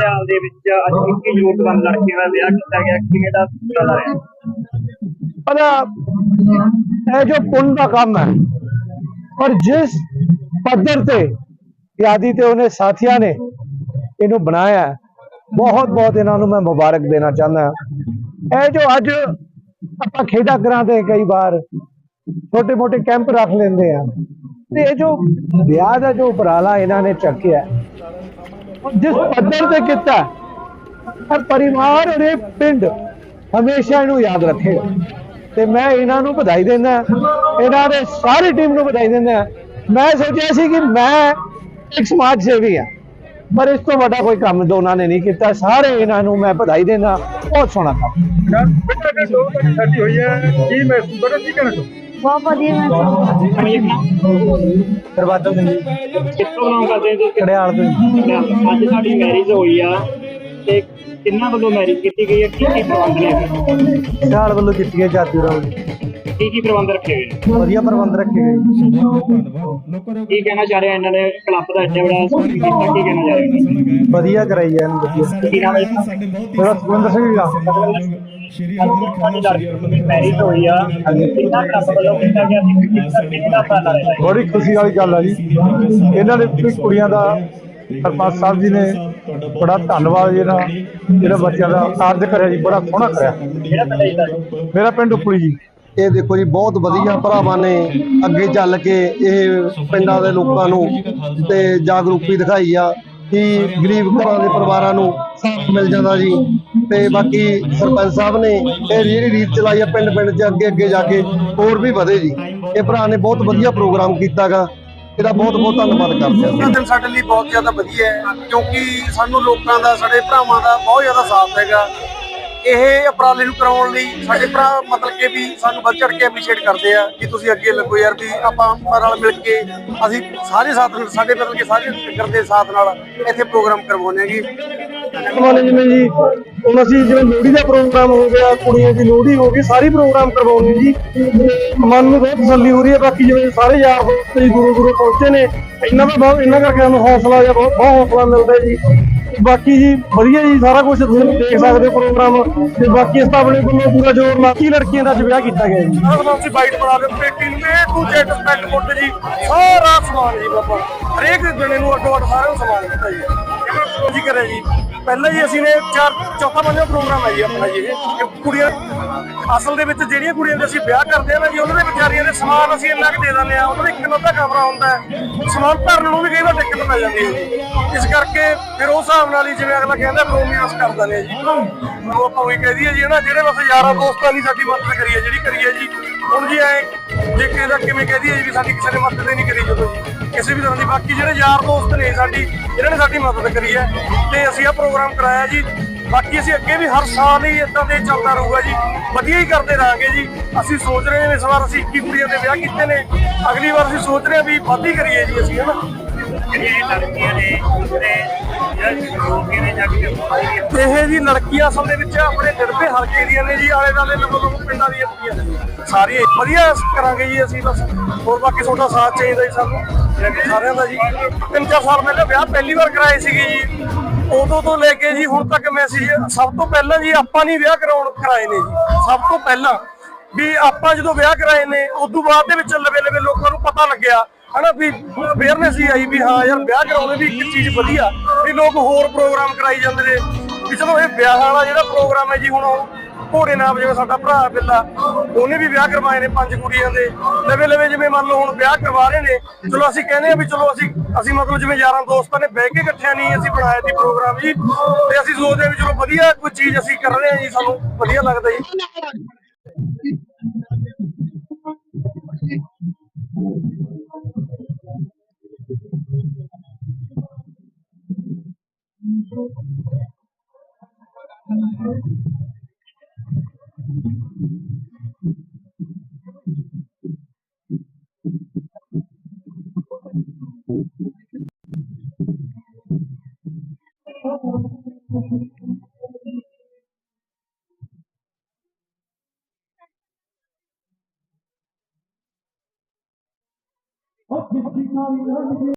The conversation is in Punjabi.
ਸਿਆਲ ਦੇ ਵਿੱਚ ਅੱਜ 21 ਜ਼ਰੂਰਤਮੰਦ ਲੜਕੀਆਂ ਦਾ ਵਿਆਹ ਕੀਤਾ ਗਿਆ ਕਿਵੇਂ ਦਾ ਚੱਲ ਰਿਹਾ ਪਰ ਇਹ ਜੋ ਪੁੰਨ ਦਾ ਕੰਮ ਹੈ ਔਰ ਜਿਸ ਪੱਧਰ ਤੇ ਯਾਦੀ ਤੇ ਉਹਨੇ ਸਾਥੀਆਂ ਨੇ ਇਹਨੂੰ ਬਣਾਇਆ ਬਹੁਤ ਬਹੁਤ ਇਹਨਾਂ ਨੂੰ ਮੈਂ ਮੁਬਾਰਕ ਦੇਣਾ ਚਾਹੁੰਦਾ ਇਹ ਜੋ ਅੱਜ ਆਪਾਂ ਖੇਡਾਂ ਕਰਾਂਦੇ ਕਈ ਵਾਰ ਛੋਟੇ ਮੋਟੇ ਕੈਂਪ ਰੱਖ ਲੈਂਦੇ ਆ ਤੇ ਇਹ ਜੋ ਵਿਆਹ ਦਾ ਜੋ ਉਪਰਾਲਾ ਇਹਨਾਂ ਨੇ ਚੱਕਿਆ ਜਿਸ ਪੱਧਰ ਤੇ ਕੀਤਾ, ਹਰ ਪਰਿਵਾਰ ਔਰ ਪਿੰਡ ਹਮੇਸ਼ਾ ਇਹਨੂੰ ਯਾਦ ਰੱਖੇਗਾ ਤੇ ਮੈਂ ਇਹਨਾਂ ਨੂੰ ਵਧਾਈ ਦਿੰਦਾ ਇਹਨਾਂ ਦੇ ਸਾਰੀ ਟੀਮ ਨੂੰ ਵਧਾਈ ਦਿੰਦਾ ਮੈਂ ਸੋਚਿਆ ਸੀ ਕਿ ਮੈਂ ਇੱਕ ਸਮਾਜ ਸੇਵੀ ਹਾਂ, ਪਰ ਇਸ ਤੋਂ ਵੱਡਾ ਕੋਈ ਕੰਮ ਦੋਨਾਂ ਨੇ ਨਹੀਂ ਕੀਤਾ। ਸਾਰੇ ਇਹਨਾਂ ਨੂੰ ਮੈਂ ਵਧਾਈ ਦਿੰਦਾ ਬਹੁਤ ਸੋਹਣਾ ਕੰਮ। ਬੱਚਾ ਹੋਈ ਹੈ। ਕੀ ਮਹਿਸੂਸ ਬੜਾ ਕੀ ਕਹਿਣਾ ਬਹੁਤ ਵਧੀਆ ਮੈਂ ਦਰਵਾਜ਼ਾ ਦੇ ਕਿੱਥੋਂ ਨਾਮ ਕਰਦੇ ਹੋ ਕੜਿਆਲ ਦੇ ਅੱਜ ਸਾਡੀ ਮੈਰਿਜ ਹੋਈ ਆ ਤੇ ਕਿੰਨਾ ਵੱਲੋਂ ਮੈਰਿਜ ਕੀਤੀ ਗਈ ਹੈ ਕੀ ਕੀ ਪ੍ਰਬੰਧ ਨੇ? ਸਿਆਲ ਵੱਲੋਂ ਕੀਤੀ ਹੈ ਜਾਤੀ ਰਾਮ। ਕੀ ਕੀ ਪ੍ਰਬੰਧ ਰੱਖੇ ਗਏ? ਨੇ? ਵਧੀਆ ਪ੍ਰਬੰਧ ਰੱਖੇ ਗਏ। ਕੀ ਕਹਿਣਾ ਚਾਹ ਰਹੇ ਇਹਨਾਂ ਨੇ ਕਲੱਬ ਦਾ ਐਡਾ ਬੜਾ ਸਪੋਰਟ ਕੀਤਾ? ਕੀ ਕਹਿਣਾ ਚਾਹ ਰਹੇ ਨੇ ਵਧੀਆ ਕਰਾਈ ਹੈ ਇਹਨੂੰ ਵਧੀਆ। ਕੀ ਨਾਮ ਹੈ? ਮੇਰਾ ਸੁਖਵਿੰਦਰ ਸਿੰਘ ਦਾ। ਸ਼੍ਰੀ ਸਾਡੀ ਲੜਕੀ ਦੀ ਮੈਰਿਜ ਹੋਈ ਆ। ਕਿੰਨਾ ਕਲੱਬ ਵੱਲੋਂ ਕੀਤਾ ਗਿਆ ਸੀ? ਕਿੰਨਾ ਦਾ ਫਾਇਦਾ ਰਿਹਾ ਬੜੀ ਖੁਸ਼ੀ ਵਾਲੀ ਗੱਲ ਆ ਜੀ। ਇਹਨਾਂ ਨੇ ਵੀ ਕੁੜੀਆਂ ਦਾ ਸਰਪੰਚ ਸਾਹਿਬ ਜੀ ਨੇ ਬੜਾ ਧੰਨਵਾਦ ਜੀ ਇਹਨਾਂ ਜਿਹੜਾ ਬੱਚਿਆਂ ਦਾ ਕਾਰਜ ਕਰਿਆ ਜੀ ਬੜਾ ਸੋਹਣਾ ਕਰਿਆ। ਜਿਹੜਾ ਦਾ ਮੇਰਾ ਪਿੰਡ ਉਪਲੀ ਜੀ। ਇਹ ਦੇਖੋ ਜੀ ਬਹੁਤ ਵਧੀਆ ਭਰਾਵਾਂ ਨੇ ਅੱਗੇ ਚੱਲ ਕੇ ਇਹ ਪਿੰਡਾਂ ਦੇ ਲੋਕਾਂ ਨੂੰ ਤੇ ਜਾਗਰੂਕਤੀ ਦਿਖਾਈ ਆ। ਕਿ ਗਰੀਬ ਘਰਾਂ ਦੇ ਪਰਿਵਾਰਾਂ ਨੂੰ ਸਾਥ ਮਿਲ ਜਾਂਦਾ ਜੀ। ਤੇ ਬਾਕੀ ਸਰਪੰਚ ਸਾਹਿਬ ਨੇ ਇਹ ਜਿਹੜੀ ਰੀਤ ਚਲਾਈ ਆ ਪਿੰਡ ਪਿੰਡ 'ਚ ਅੱਗੇ ਅੱਗੇ ਜਾ ਕੇ, ਹੋਰ ਵੀ ਵਧੇ ਜੀ। ਇਹ ਭਰਾ ਨੇ ਬਹੁਤ ਵਧੀਆ ਪ੍ਰੋਗਰਾਮ ਕੀਤਾਗਾ। ਇਹਦਾ ਬਹੁਤ ਬਹੁਤ ਧੰਨਵਾਦ ਕਰਦੇ ਹਾਂ ਦਿਨ ਸਾਡੇ ਲਈ ਬਹੁਤ ਜ਼ਿਆਦਾ ਵਧੀਆ ਹੈ, ਕਿਉਂਕਿ ਸਾਨੂੰ ਲੋਕਾਂ ਦਾ, ਸਾਡੇ ਭਰਾਵਾਂ ਦਾ ਬਹੁਤ ਜ਼ਿਆਦਾ ਸਾਥ ਹੈਗਾ। ਇਹ ਉਪਰਾਲੇ ਨੂੰ ਕਰਾਉਣ ਲਈ ਸਾਡੇ ਭਰਾ ਮਤਲਬ ਕਿ ਵੀ ਸਾਨੂੰ ਵੱਧ ਚੜ ਕੇ ਐਪਰੀਸ਼ੀਏਟ ਕਰਦੇ ਆ ਕਿ ਤੁਸੀਂ ਅੱਗੇ ਲੱਗੋ ਯਾਰ ਵੀ ਆਪਾਂ ਨਾਲ ਮਿਲ ਕੇ ਅਸੀਂ ਸਾਰੇ ਸਾਥ ਸਾਡੇ ਮਤਲਬ ਕਿ ਸਾਰੇ ਨਗਰ ਦੇ ਸਾਥ ਨਾਲ ਇੱਥੇ ਪ੍ਰੋਗਰਾਮ ਕਰਵਾਉਂਦੇ ਹੈਗੇ। ਮਾਨੇ ਜਿਵੇਂ ਜੀ, ਹੁਣ ਅਸੀਂ ਜਿਵੇਂ ਲੋਹੜੀ ਦਾ ਪ੍ਰੋਗਰਾਮ ਹੋ ਗਿਆ, ਕੁੜੀਆਂ ਦੀ ਲੋਹੜੀ ਹੋ ਗਈ, ਸਾਰੇ ਪ੍ਰੋਗਰਾਮ ਕਰਵਾਉਣੇ ਜੀ। ਮਨ ਨੂੰ ਬਹੁਤ ਤਸੱਲੀ ਹੋ ਰਹੀ ਹੈ, ਬਾਕੀ ਜਿਵੇਂ ਸਾਰੇ ਯਾਰ ਦੋਸਤ ਜੀ ਦੂਰੋਂ ਦੂਰੋਂ ਪਹੁੰਚੇ ਨੇ, ਇਹਨਾਂ ਦਾ ਬਹੁਤ ਇਹਨਾਂ ਕਰਕੇ ਸਾਨੂੰ ਹੌਸਲਾ ਜਾਂ ਬਹੁਤ ਹੌਸਲਾ ਮਿਲਦਾ ਜੀ। ਜੀ ਬਾਕੀ ਜੀ, ਵਧੀਆ ਜੀ, ਸਾਰਾ ਕੁਝ ਤੁਸੀਂ ਦੇਖ ਸਕਦੇ ਹੋ ਪ੍ਰੋਗਰਾਮ ਤੇ ਬਾਕੀ ਇਸ ਤਾਂ ਆਪਣੇ ਵੱਲੋਂ ਪੂਰਾ ਜ਼ੋਰ ਲਾ ਕੀ ਲੜਕੀਆਂ ਦਾ ਅੱਜ ਵਿਆਹ ਕੀਤਾ ਗਿਆ ਜੀ। ਉਹਨਾਂ ਅਸੀਂ ਬਾਈਟ ਬਣਾ ਕੇ ਪੇਟੀ ਨੂੰ ਏ ਟੂ ਜ਼ੈਡ ਸਪੈਕਟ ਮੁੱਢ ਜੀ। ਸਾਰਾ ਸਮਾਨ ਜੀ ਬਾਬਾ, ਹਰੇਕ ਜਣੇ ਨੂੰ ਅੱਡੋ ਅੱਡ ਸਾਰਿਆਂ ਨੂੰ ਸਮਾਨ ਦਿੱਤਾ ਜੀ। ਕਿਵੇਂ ਜੀ ਜੀ। ਪਹਿਲਾਂ ਜੀ ਅਸੀਂ ਨੇ ਚਾਰ, ਚੌਥਾ, ਪੰਜਵਾਂ ਪ੍ਰੋਗਰਾਮ ਹੈ ਜੀ ਆਪਣਾ ਜੀ ਇਹ। ਕੁੜੀਆਂ, ਅਸਲ ਦੇ ਵਿੱਚ ਜਿਹੜੀਆਂ ਕੁੜੀਆਂ ਦੇ ਅਸੀਂ ਵਿਆਹ ਕਰਦੇ ਆ ਨਾ ਜੀ, ਉਹਨਾਂ ਦੇ ਵਿਚਾਰੀਆਂ ਦੇ ਸਮਾਨ ਅਸੀਂ ਇੰਨਾ ਕੁ ਦੇ ਦਿੰਦੇ ਆ ਉਹਨਾਂ ਦੇ ਇੱਕ ਅੱਧਾ ਕਮਰਾ ਹੁੰਦਾ ਹੈ। ਸਮਾਨ ਭਰਨ ਨੂੰ ਵੀ ਕਈ ਵਾਰ ਦਿੱਕਤ ਪੈ ਜਾਂਦੀ ਹੈ। ਜੀ ਇਸ ਕਰਕੇ ਫਿਰ ਉਸ ਹਿਸਾਬ ਨਾਲ ਹੀ ਜਿਵੇਂ ਅਗਲਾ ਕਹਿੰਦਾ ਪ੍ਰੋਮਿਸ ਕਰ ਦਿੰਦੇ ਆ ਜੀ। ਉਹ ਆਪਾਂ ਉਹੀ ਕਹਿ ਦਈਏ ਜੀ ਨਾ ਜਿਹੜੇ ਬਸ ਯਾਰਾਂ ਦੋਸਤਾਂ ਦੀ ਸਾਡੀ ਮਦਦ ਕਰੀ ਹੈ ਜਿਹੜੀ ਕਰੀ ਹੈ ਜੀ। ਹੁਣ ਜੀ ਐ, ਜੇ ਕਿਸੇ ਦਾ ਕਿਵੇਂ ਕਹਿ ਦਈਏ ਜੀ ਵੀ ਸਾਡੀ ਕਿਸੇ ਨੇ ਮਦਦ ਹੀ ਨਹੀਂ ਕਰੀ ਜਦੋਂ ਜੀ ਕਿਸੇ ਵੀ ਤਰ੍ਹਾਂ ਦੀ, ਬਾਕੀ ਜਿਹੜੇ ਯਾਰ ਦੋਸਤ ਨੇ ਸਾਡੀ ਇਹਨਾਂ ਨੇ ਸਾਡੀ ਮਦਦ ਕਰੀ ਹੈ, ਤੇ ਅਸੀਂ ਇਹ ਪ੍ਰੋਗਰਾਮ ਕਰਾਇਆ ਜੀ। ਬਾਕੀ ਅਸੀਂ ਅੱਗੇ ਵੀ ਹਰ ਸਾਲ ਹੀ ਇਦਾਂ ਦੇ ਚੱਲਦਾ ਰਹੂਗਾ ਜੀ। ਵਧੀਆ ਹੀ ਕਰਦੇ ਰਹਾਂਗੇ ਜੀ। ਅਸੀਂ ਸੋਚ ਰਹੇ ਹਾਂ ਇਸ ਵਾਰ ਅਸੀਂ 21 ਕੁੜੀਆਂ ਦੇ ਵਿਆਹ ਕੀਤੇ ਨੇ। ਅਗਲੀ ਵਾਰ ਅਸੀਂ ਸੋਚ ਰਹੇ ਹਾਂ ਵੀ ਵੱਧ ਹੀ ਕਰੀਏ ਜੀ ਅਸੀਂ, ਹਨਾ। ਜਿਹੜੀਆਂ ਲੜਕੀਆਂ ਨੇ ਉਹਦੇ ਇਹ ਜੀ ਲੜਕੀਆਂ ਅਸਲ ਦੇ ਵਿੱਚ ਆਪਣੇ ਡੜਬੇ ਹਲਕੇ ਦੀਆਂ ਨੇ ਜੀ, ਆਲੇ ਦਾਲੇ ਲੰਬੋ ਪਿੰਡਾਂ ਦੀਆਂ ਕੁੜੀਆਂ ਸਾਰੀਆਂ ਵਧੀਆ ਕਰਾਂਗੇ ਜੀ ਅਸੀਂ ਬਸ। ਹੋਰ ਬਾਕੀ ਤੁਹਾਡਾ ਸਾਥ ਚਾਹੀਦਾ ਜੀ ਸਾਨੂੰ। ਸਾਰਿਆਂ ਦਾ ਜੀ। ਤਿੰਨ ਚਾਰ ਸਾਲ ਪਹਿਲਾਂ ਵਿਆਹ ਪਹਿਲੀ ਵਾਰ ਕਰਾਏ ਸੀਗੇ ਜੀ। ਉਦੋਂ ਤੋਂ ਲੈ ਕੇ ਜੀ ਹੁਣ ਤੱਕ ਮੈਸੇਜ ਸਭ ਤੋਂ ਪਹਿਲਾਂ ਜੀ ਆਪਾਂ ਨਹੀਂ ਵਿਆਹ ਕਰਾਉਣ ਕਰਾਏ ਨੇ ਜੀ। ਸਭ ਤੋਂ ਪਹਿਲਾਂ ਵੀ ਆਪਾਂ ਜਦੋਂ ਵਿਆਹ ਕਰਾਏ ਨੇ, ਉਦੋਂ ਬਾਅਦ ਦੇ ਵਿੱਚ ਲਵੇ ਲਵੇ ਲੋਕਾਂ ਨੂੰ ਪਤਾ ਲੱਗਿਆ ਹਨਾ ਵੀ ਅਵੇਅਰਨੈਸ ਹੀ ਆਈ ਵੀ ਹਾਂ ਯਾਰ ਵਿਆਹ ਕਰਾਉਣੇ ਵੀ ਇੱਕ ਚੀਜ਼ ਵਧੀਆ ਵੀ ਲੋਕ ਹੋਰ ਪ੍ਰੋਗਰਾਮ ਕਰਾਈ ਜਾਂਦੇ ਨੇ। ਵੀ ਚਲੋ ਇਹ ਵਿਆਹ ਵਾਲਾ ਜਿਹੜਾ ਪ੍ਰੋਗਰਾਮ ਹੈ ਜੀ, ਹੁਣ ਉਹ ਘੋੜੇ ਨਾਮ ਜਿਵੇਂ ਸਾਡਾ ਭਰਾ ਬਿੱਲਾ, ਉਹਨੇ ਵੀ ਵਿਆਹ ਕਰਵਾਏ ਨੇ ਪੰਜ ਕੁੜੀਆਂ ਦੇ। ਲਵੇ ਲਵੇ ਜਿਵੇਂ ਮੰਨ ਲਓ ਹੁਣ ਵਿਆਹ ਕਰਵਾ ਰਹੇ ਨੇ, ਚਲੋ ਅਸੀਂ ਕਹਿੰਦੇ ਆ ਵੀ ਚਲੋ ਅਸੀਂ ਅਸੀਂ ਮਤਲਬ ਜਿਵੇਂ ਯਾਰਾਂ ਦੋਸਤਾਂ ਨੇ ਬਹਿ ਕੇ ਇਕੱਠਿਆਂ ਨਹੀਂ ਅਸੀਂ ਬਣਾਇਆ ਸੀ ਪ੍ਰੋਗਰਾਮ ਜੀ, ਤੇ ਅਸੀਂ ਸੋਚਦੇ ਆ ਵੀ ਚਲੋ ਵਧੀਆ ਕੋਈ ਚੀਜ਼ ਅਸੀਂ ਕਰ ਰਹੇ ਹਾਂ ਜੀ, ਸਾਨੂੰ ਵਧੀਆ ਲੱਗਦਾ ਜੀ। What did you